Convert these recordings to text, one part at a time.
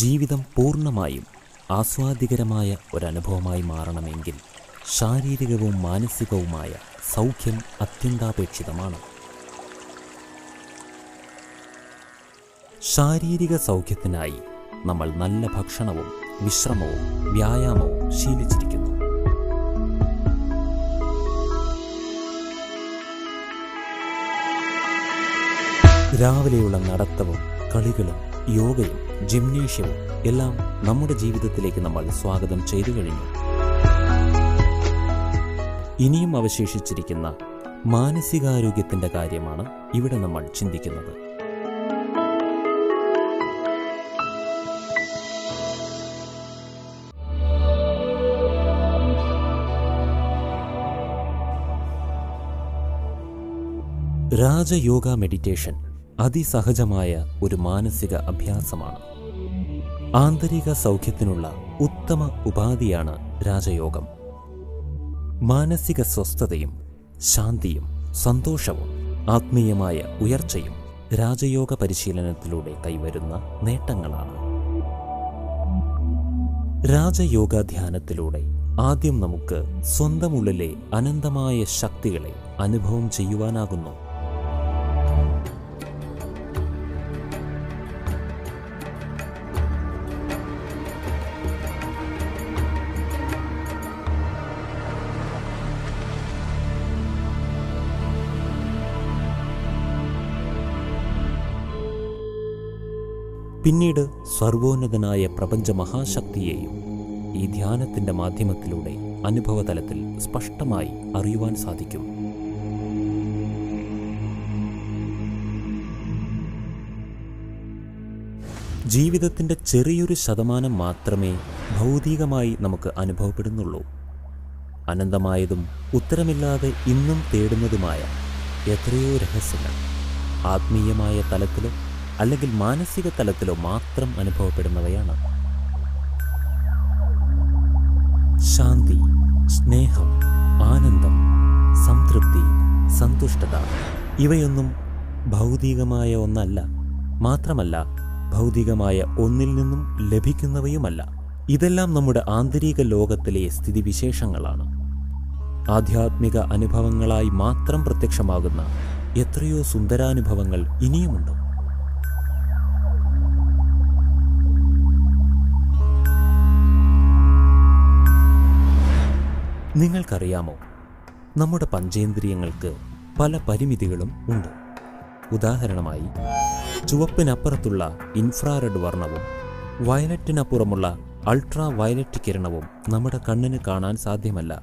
ജീവിതം പൂർണമായും ആസ്വാദികരമായ ഒരനുഭവമായി മാറണമെങ്കിൽ ശാരീരികവും മാനസികവുമായ സൗഖ്യം അത്യന്താപേക്ഷിതമാണ്. ശാരീരിക സൗഖ്യത്തിനായി നമ്മൾ നല്ല ഭക്ഷണവും വിശ്രമവും വ്യായാമവും ശീലിച്ചിരിക്കുന്നു. രാവിലെയുള്ള നടത്തവും കളികളും യോഗയും ജിംനേഷ്യവും എല്ലാം നമ്മുടെ ജീവിതത്തിലേക്ക് നമ്മൾ സ്വാഗതം ചെയ്തു കഴിഞ്ഞു. ഇനിയും അവശേഷിച്ചിരിക്കുന്ന മാനസികാരോഗ്യത്തിന്റെ കാര്യമാണ് ഇവിടെ നമ്മൾ ചിന്തിക്കുന്നത്. രാജയോഗ മെഡിറ്റേഷൻ അതിസഹജമായ ഒരു മാനസിക അഭ്യാസമാണ്. ആന്തരിക സൗഖ്യത്തിനുള്ള ഉത്തമ ഉപാധിയാണ് രാജയോഗം. മാനസിക സ്വസ്ഥതയും ശാന്തിയും സന്തോഷവും ആത്മീയമായ ഉയർച്ചയും രാജയോഗ പരിശീലനത്തിലൂടെ കൈവരുന്ന നേട്ടങ്ങളാണ്. രാജയോഗ ധ്യാനത്തിലൂടെ ആദ്യം നമുക്ക് സ്വന്തമുള്ളിലെ അനന്തമായ ശക്തികളെ അനുഭവം ചെയ്യുവാനാകുന്നു പിന്നീട് സർവോന്നതനായ പ്രപഞ്ച മഹാശക്തിയെയും ഈ ധ്യാനത്തിന്റെ മാധ്യമത്തിലൂടെ അനുഭവതലത്തിൽ സ്പഷ്ടമായി അറിയുവാൻ സാധിക്കും. ജീവിതത്തിന്റെ ചെറിയൊരു ശതമാനം മാത്രമേ ഭൗതികമായി നമുക്ക് അനുഭവപ്പെടുന്നുള്ളൂ. അനന്തമായതും ഉത്തരമില്ലാതെ ഇന്നും തേടുന്നതുമായ എത്രയോ രഹസ്യങ്ങൾ ആത്മീയമായ തലത്തിലോ അല്ലെങ്കിൽ മാനസിക തലത്തിലോ മാത്രം അനുഭവപ്പെടുന്നവയാണ്. ശാന്തി സ്നേഹം ആനന്ദം സംതൃപ്തി സന്തുഷ്ടത ഇവയൊന്നും ഭൗതികമായ ഒന്നല്ല. മാത്രമല്ല ഭൗതികമായ ഒന്നിൽ നിന്നും ലഭിക്കുന്നവയുമല്ല. ഇതെല്ലാം നമ്മുടെ ആന്തരിക ലോകത്തിലെ സ്ഥിതിവിശേഷങ്ങളാണ്. ആധ്യാത്മിക അനുഭവങ്ങളായി മാത്രം പ്രത്യക്ഷമാകുന്ന എത്രയോ സുന്ദരാനുഭവങ്ങൾ ഇനിയുമുണ്ട്. നിങ്ങൾക്കറിയാമോ? നമ്മുടെ പഞ്ചേന്ദ്രിയങ്ങൾക്ക് പല പരിമിതികളും ഉണ്ട്. ഉദാഹരണമായി ചുവപ്പിനപ്പുറത്തുള്ള ഇൻഫ്രാറെഡ് വർണവും വയലറ്റിനപ്പുറമുള്ള അൾട്രാ വയലറ്റ് കിരണവും നമ്മുടെ കണ്ണിന് കാണാൻ സാധ്യമല്ല.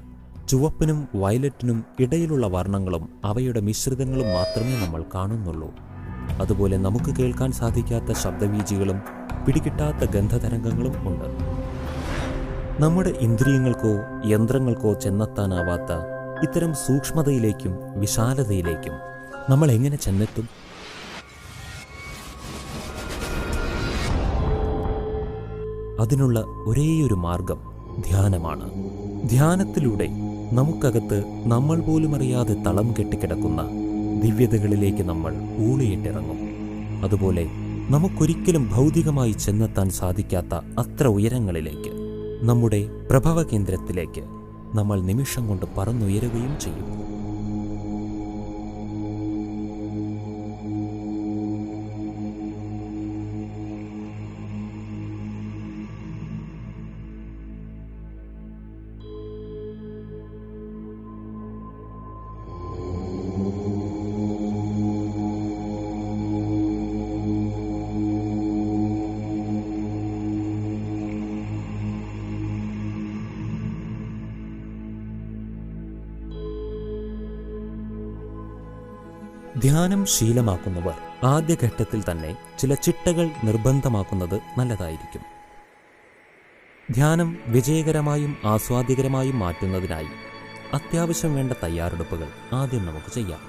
ചുവപ്പിനും വയലറ്റിനും ഇടയിലുള്ള വർണങ്ങളും അവയുടെ മിശ്രിതങ്ങളും മാത്രമേ നമ്മൾ കാണുന്നുള്ളൂ. അതുപോലെ നമുക്ക് കേൾക്കാൻ സാധിക്കാത്ത ശബ്ദവീചികളും പിടികിട്ടാത്ത ഗന്ധതരംഗങ്ങളും ഉണ്ട്. നമ്മുടെ ഇന്ദ്രിയങ്ങൾക്കോ യന്ത്രങ്ങൾക്കോ ചെന്നെത്താനാവാത്ത ഇത്തരം സൂക്ഷ്മതയിലേക്കും വിശാലതയിലേക്കും നമ്മൾ എങ്ങനെ ചെന്നെത്തും? അതിനുള്ള ഒരേയൊരു മാർഗം ധ്യാനമാണ്. ധ്യാനത്തിലൂടെ നമുക്കകത്ത് നമ്മൾ പോലും അറിയാതെ തളം കെട്ടിക്കിടക്കുന്ന ദിവ്യതകളിലേക്ക് നമ്മൾ ഊളിയിട്ടിറങ്ങും. അതുപോലെ നമുക്കൊരിക്കലും ഭൗതികമായി ചെന്നെത്താൻ സാധിക്കാത്ത അത്ര ഉയരങ്ങളിലേക്ക് നമ്മുടെ പ്രഭവ കേന്ദ്രത്തിലേക്ക് നമ്മൾ നിമിഷം കൊണ്ട് പറന്നുയരുകയും ചെയ്യും. ധ്യാനം ശീലമാക്കുന്നവർ ആദ്യഘട്ടത്തിൽ തന്നെ ചില ചിട്ടകൾ നിർബന്ധമാക്കുന്നത് നല്ലതായിരിക്കും. ധ്യാനം വിജയകരമായും ആസ്വാദികരമായും മാറ്റുന്നതിനായി അത്യാവശ്യം വേണ്ട തയ്യാറെടുപ്പുകൾ ആദ്യം നമുക്ക് ചെയ്യാം.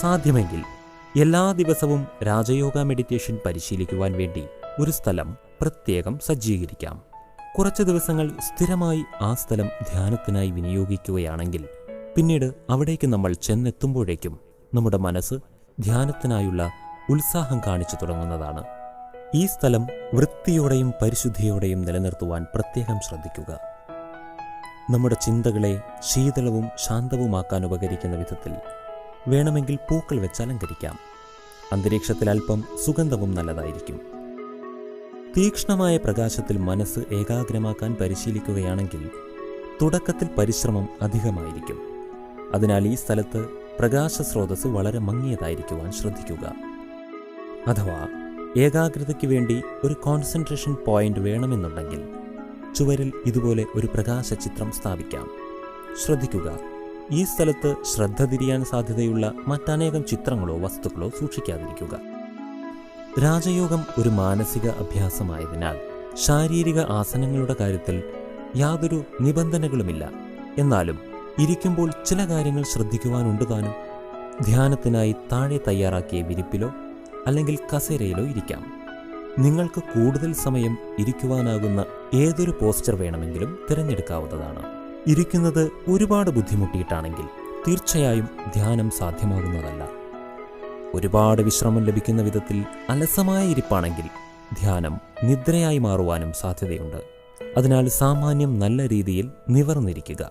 സാധ്യമെങ്കിൽ എല്ലാ ദിവസവും രാജയോഗ മെഡിറ്റേഷൻ പരിശീലിക്കുവാൻ വേണ്ടി ഒരു സ്ഥലം പ്രത്യേകം സജ്ജീകരിക്കാം. കുറച്ച് ദിവസങ്ങൾ സ്ഥിരമായി ആ സ്ഥലം ധ്യാനത്തിനായി വിനിയോഗിക്കുകയാണെങ്കിൽ പിന്നീട് അവിടേക്ക് നമ്മൾ ചെന്നെത്തുമ്പോഴേക്കും നമ്മുടെ മനസ്സ് ധ്യാനത്തിനായുള്ള ഉത്സാഹം കാണിച്ചു തുടങ്ങുന്നതാണ്. ഈ സ്ഥലം വൃത്തിയോടെയും പരിശുദ്ധിയോടെയും നിലനിർത്തുവാൻ പ്രത്യേകം ശ്രദ്ധിക്കുക. നമ്മുടെ ചിന്തകളെ ശീതളവും ശാന്തവുമാക്കാൻ ഉപകരിക്കുന്ന വിധത്തിൽ വേണമെങ്കിൽ പൂക്കൾ വെച്ച് അലങ്കരിക്കാം. അന്തരീക്ഷത്തിൽ അല്പം സുഗന്ധവും നല്ലതായിരിക്കും. തീക്ഷ്ണമായ പ്രകാശത്തിൽ മനസ്സ് ഏകാഗ്രമാക്കാൻ പരിശീലിക്കുകയാണെങ്കിൽ തുടക്കത്തിൽ പരിശ്രമം അധികമായിരിക്കും. അതിനാൽ ഈ സ്ഥലത്ത് പ്രകാശ സ്രോതസ് വളരെ മങ്ങിയതായിരിക്കുവാൻ ശ്രദ്ധിക്കുക. അഥവാ ഏകാഗ്രതയ്ക്ക് വേണ്ടി ഒരു കോൺസെൻട്രേഷൻ പോയിന്റ് വേണമെന്നുണ്ടെങ്കിൽ ചുവരിൽ ഇതുപോലെ ഒരു പ്രകാശ ചിത്രം സ്ഥാപിക്കാം. ശ്രദ്ധിക്കുക ഈ സ്ഥലത്ത് ശ്രദ്ധ തിരിയാൻ സാധ്യതയുള്ള മറ്റനേകം ചിത്രങ്ങളോ വസ്തുക്കളോ സൂക്ഷിക്കാതിരിക്കുക. രാജയോഗം ഒരു മാനസിക അഭ്യാസമായതിനാൽ ശാരീരിക ആസനങ്ങളുടെ കാര്യത്തിൽ യാതൊരു നിബന്ധനകളുമില്ല. എന്നാലും ഇരിക്കുമ്പോൾ ചില കാര്യങ്ങൾ ശ്രദ്ധിക്കുവാനുണ്ട് താനും ധ്യാനത്തിനായി താഴെ തയ്യാറാക്കിയ വിരിപ്പിലോ അല്ലെങ്കിൽ കസേരയിലോ ഇരിക്കാം. നിങ്ങൾക്ക് കൂടുതൽ സമയം ഇരിക്കുവാനാകുന്ന ഏതൊരു പോസ്റ്റർ വേണമെങ്കിലും തിരഞ്ഞെടുക്കാവുന്നതാണ്. ഇരിക്കുന്നത് ഒരുപാട് ബുദ്ധിമുട്ടിയിട്ടാണെങ്കിൽ തീർച്ചയായും ധ്യാനം സാധ്യമാകുന്നതല്ല. ഒരുപാട് വിശ്രമം ലഭിക്കുന്ന വിധത്തിൽ അലസമായ ഇരിപ്പാണെങ്കിൽ ധ്യാനം നിദ്രയായി മാറുവാനും സാധ്യതയുണ്ട്. അതിനാൽ സാമാന്യം നല്ല രീതിയിൽ നിവർന്നിരിക്കുക.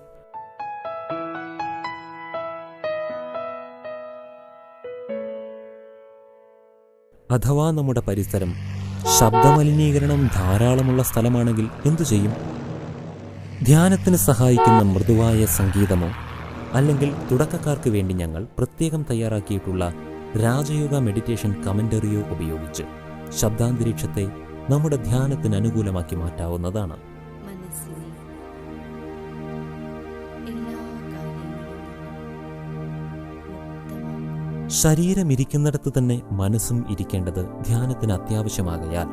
അഥവാ നമ്മുടെ പരിസരം ശബ്ദമലിനീകരണം ധാരാളമുള്ള സ്ഥലമാണെങ്കിൽ എന്തു ചെയ്യും? ധ്യാനത്തിന് സഹായിക്കുന്ന മൃദുവായ സംഗീതമോ അല്ലെങ്കിൽ തുടക്കക്കാർക്ക് വേണ്ടി ഞങ്ങൾ പ്രത്യേകം തയ്യാറാക്കിയിട്ടുള്ള രാജയോഗ മെഡിറ്റേഷൻ കമന്ററിയോ ഉപയോഗിച്ച് ശബ്ദാന്തരീക്ഷത്തെ നമ്മുടെ ധ്യാനത്തിന് അനുകൂലമാക്കി മാറ്റാവുന്നതാണ്. ശരീരം ഇരിക്കുന്നിടത്ത് തന്നെ മനസ്സും ഇരിക്കേണ്ടത് ധ്യാനത്തിന് അത്യാവശ്യമാകയാൽ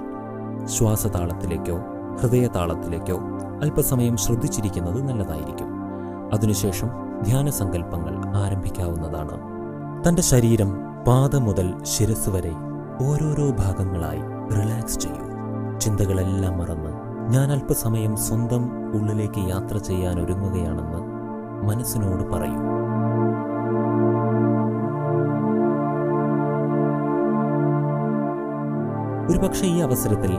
ശ്വാസതാളത്തിലേക്കോ ഹൃദയതാളത്തിലേക്കോ അല്പസമയം ശ്രദ്ധിച്ചിരിക്കുന്നത് നല്ലതായിരിക്കും. അതിനുശേഷം ധ്യാനസങ്കല്പങ്ങൾ ആരംഭിക്കാവുന്നതാണ്. തന്റെ ശരീരം പാദം മുതൽ ശിരസ് വരെ ഓരോരോ ഭാഗങ്ങളായി റിലാക്സ് ചെയ്യൂ. ചിന്തകളെല്ലാം മറന്ന് ഞാൻ അല്പസമയം സ്വന്തം ഉള്ളിലേക്ക് യാത്ര ചെയ്യാൻ ഒരുങ്ങുകയാണെന്ന് മനസ്സിനോട് പറയൂ. ഒരുപക്ഷെ ഈ അവസരത്തിൽ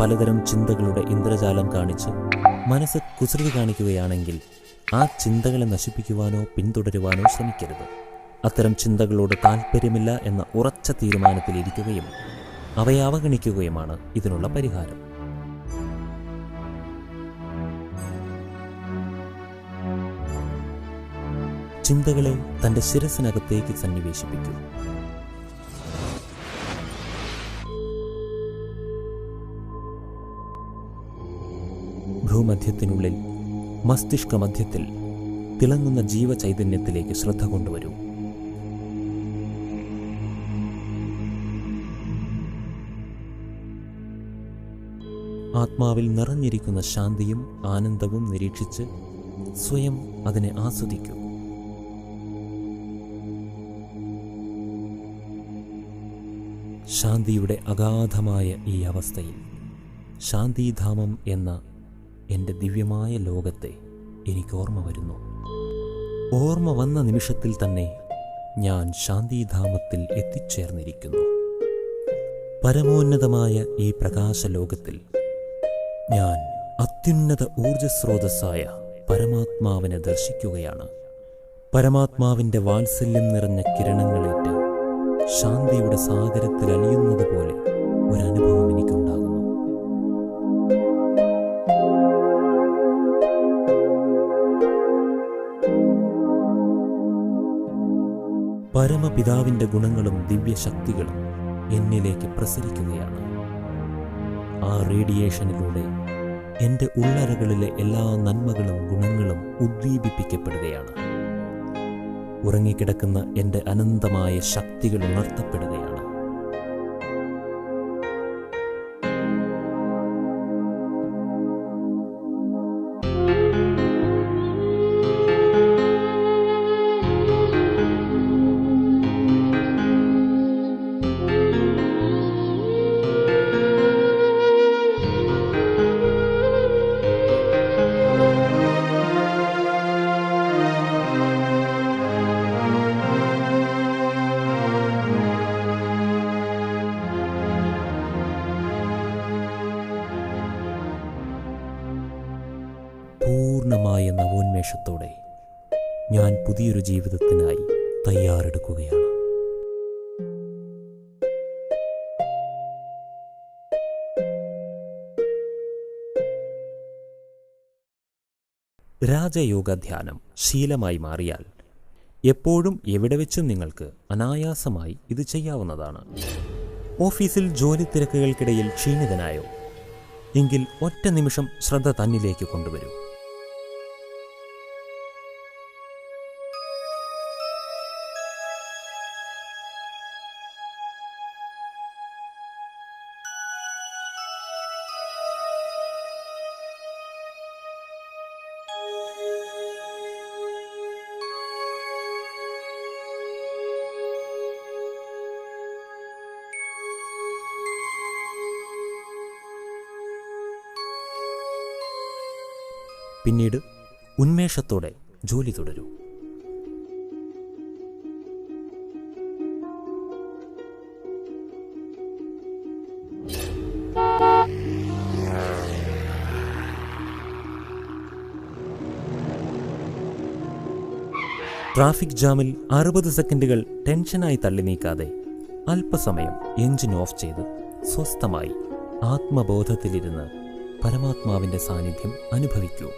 പലതരം ചിന്തകളുടെ ഇന്ദ്രജാലം കാണിച്ച് മനസ്സ് കുസൃതി കാണിക്കുകയാണെങ്കിൽ ആ ചിന്തകളെ നശിപ്പിക്കുവാനോ പിന്തുടരുവാനോ ശ്രമിക്കരുത്. അത്തരം ചിന്തകളോട് താല്പര്യമില്ല എന്ന ഉറച്ച തീരുമാനത്തിലിരിക്കുകയും അവയെ അവഗണിക്കുകയുമാണ് ഇതിനുള്ള പരിഹാരം. ചിന്തകളെ തന്റെ ശിരസിനകത്തേക്ക് സന്നിവേശിപ്പിക്കൂ. ഭൂമധ്യത്തിനുള്ളിൽ മസ്തിഷ്ക മധ്യത്തിൽ തിളങ്ങുന്ന ജീവചൈതന്യത്തിലേക്ക് ശ്രദ്ധ കൊണ്ടുവരൂ. ആത്മാവിൽ നിറഞ്ഞിരിക്കുന്ന ശാന്തിയും ആനന്ദവും നിരീക്ഷിച്ച് സ്വയം അതിനെ ആസ്വദിക്കൂ. ശാന്തിയുടെ അഗാധമായ ഈ അവസ്ഥയിൽ ശാന്തിധാമം എന്ന എന്റെ ദിവ്യമായ ലോകത്തെ എനിക്ക് ഓർമ്മ വരുന്നു. ഓർമ്മ വന്ന നിമിഷത്തിൽ തന്നെ ഞാൻ ശാന്തിധാമത്തിൽ എത്തിച്ചേർന്നിരിക്കുന്നു. പരമോന്നതമായ ഈ പ്രകാശ ലോകത്തിൽ ഞാൻ അത്യുന്നത ഊർജസ്രോതസ്സായ പരമാത്മാവിനെ ദർശിക്കുകയാണ്. പരമാത്മാവിന്റെ വാത്സല്യം നിറഞ്ഞ കിരണങ്ങളേറ്റ് ശാന്തിയുടെ സാഗരത്തിൽ അലിയുന്നത് പോലെ ഒരനുഭവം എനിക്കുണ്ടാകുന്നു. പരമപിതാവിന്റെ ഗുണങ്ങളും ദിവ്യശക്തികളും എന്നിലേക്ക് പ്രസരിക്കുകയാണ്. ആ റേഡിയേഷനിലൂടെ എന്റെ ഉള്ളറകളിലെ എല്ലാ നന്മകളും ഗുണങ്ങളും ഉദ്ദീപിപ്പിക്കപ്പെടുകയാണ്. ഉറങ്ങിക്കിടക്കുന്ന എന്റെ അനന്തമായ ശക്തികൾ ഉണർത്തപ്പെടുകയാണ്. ഉന്മേഷത്തോടെ ഞാൻ പുതിയൊരു ജീവിതത്തിനായി തയ്യാറെടുക്കുകയാണ്. രാജയോഗ ധ്യാനം ശീലമായി മാറിയാൽ എപ്പോഴും എവിടെ വെച്ചും നിങ്ങൾക്ക് അനായാസമായി ഇത് ചെയ്യാവുന്നതാണ്. ഓഫീസിൽ ജോലി തിരക്കുകൾക്കിടയിൽ ക്ഷീണിതനായോ? എങ്കിൽ ഒറ്റ നിമിഷം ശ്രദ്ധ തന്നിലേക്ക് കൊണ്ടുവരൂ. പിന്നീട് ഉന്മേഷത്തോടെ ജോലി തുടരൂ. ട്രാഫിക് ജാമിൽ അറുപത് സെക്കൻഡുകൾ ടെൻഷനായി തള്ളി നീക്കാതെ അല്പസമയം എഞ്ചിൻ ഓഫ് ചെയ്ത് സ്വസ്ഥമായി ആത്മബോധത്തിലിരുന്ന് പരമാത്മാവിന്റെ സാന്നിധ്യം അനുഭവിക്കൂ.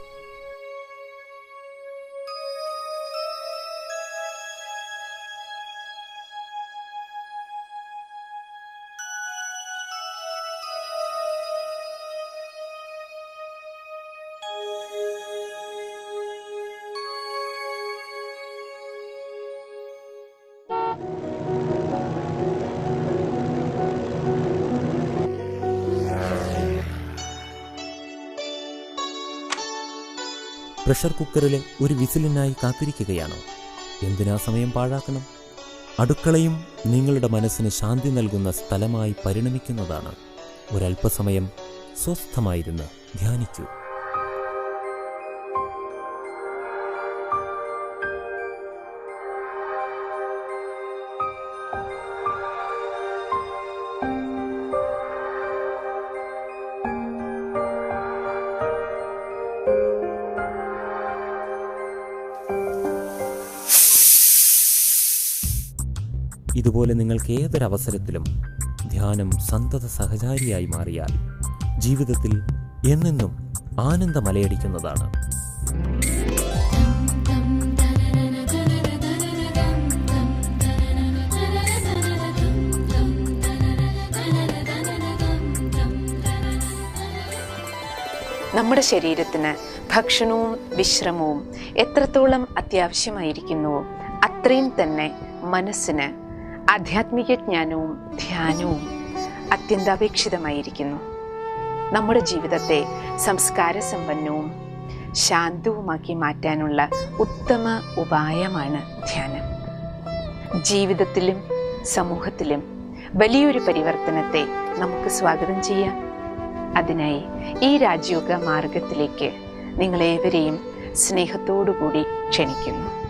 പ്രഷർ കുക്കറിലെ ഒരു വിസിലിനായി കാത്തിരിക്കുകയാണോ? എന്തിനാ സമയം പാഴാക്കണം? അടുക്കളയും നിങ്ങളുടെ മനസ്സിന് ശാന്തി നൽകുന്ന സ്ഥലമായി പരിണമിക്കുന്നതാണ്. ഒരല്പസമയം സ്വസ്ഥമായിരുന്ന് ധ്യാനിക്കൂ. ഇതുപോലെ നിങ്ങൾക്ക് ഏതൊരവസരത്തിലും ധ്യാനം സന്തത സഹചാരിയായി മാറിയാൽ ജീവിതത്തിൽ എന്നെന്നും ആനന്ദമലയടിക്കുന്നതാണ്. നമ്മുടെ ശരീരത്തിന് ഭക്ഷണവും വിശ്രമവും എത്രത്തോളം അത്യാവശ്യമായിരിക്കുന്നുവോ അത്രയും തന്നെ മനസ്സിന് ആധ്യാത്മിക ജ്ഞാനവും ധ്യാനവും അത്യന്താപേക്ഷിതമായിരിക്കുന്നു. നമ്മുടെ ജീവിതത്തെ സംസ്കാര സമ്പന്നവും ശാന്തവുമാക്കി മാറ്റാനുള്ള ഉത്തമ ഉപായമാണ് ധ്യാനം. ജീവിതത്തിലും സമൂഹത്തിലും വലിയൊരു പരിവർത്തനത്തെ നമുക്ക് സ്വാഗതം ചെയ്യാം. അതിനായി ഈ രാജയോഗ മാർഗത്തിലേക്ക് നിങ്ങളേവരെയും സ്നേഹത്തോടുകൂടി ക്ഷണിക്കുന്നു.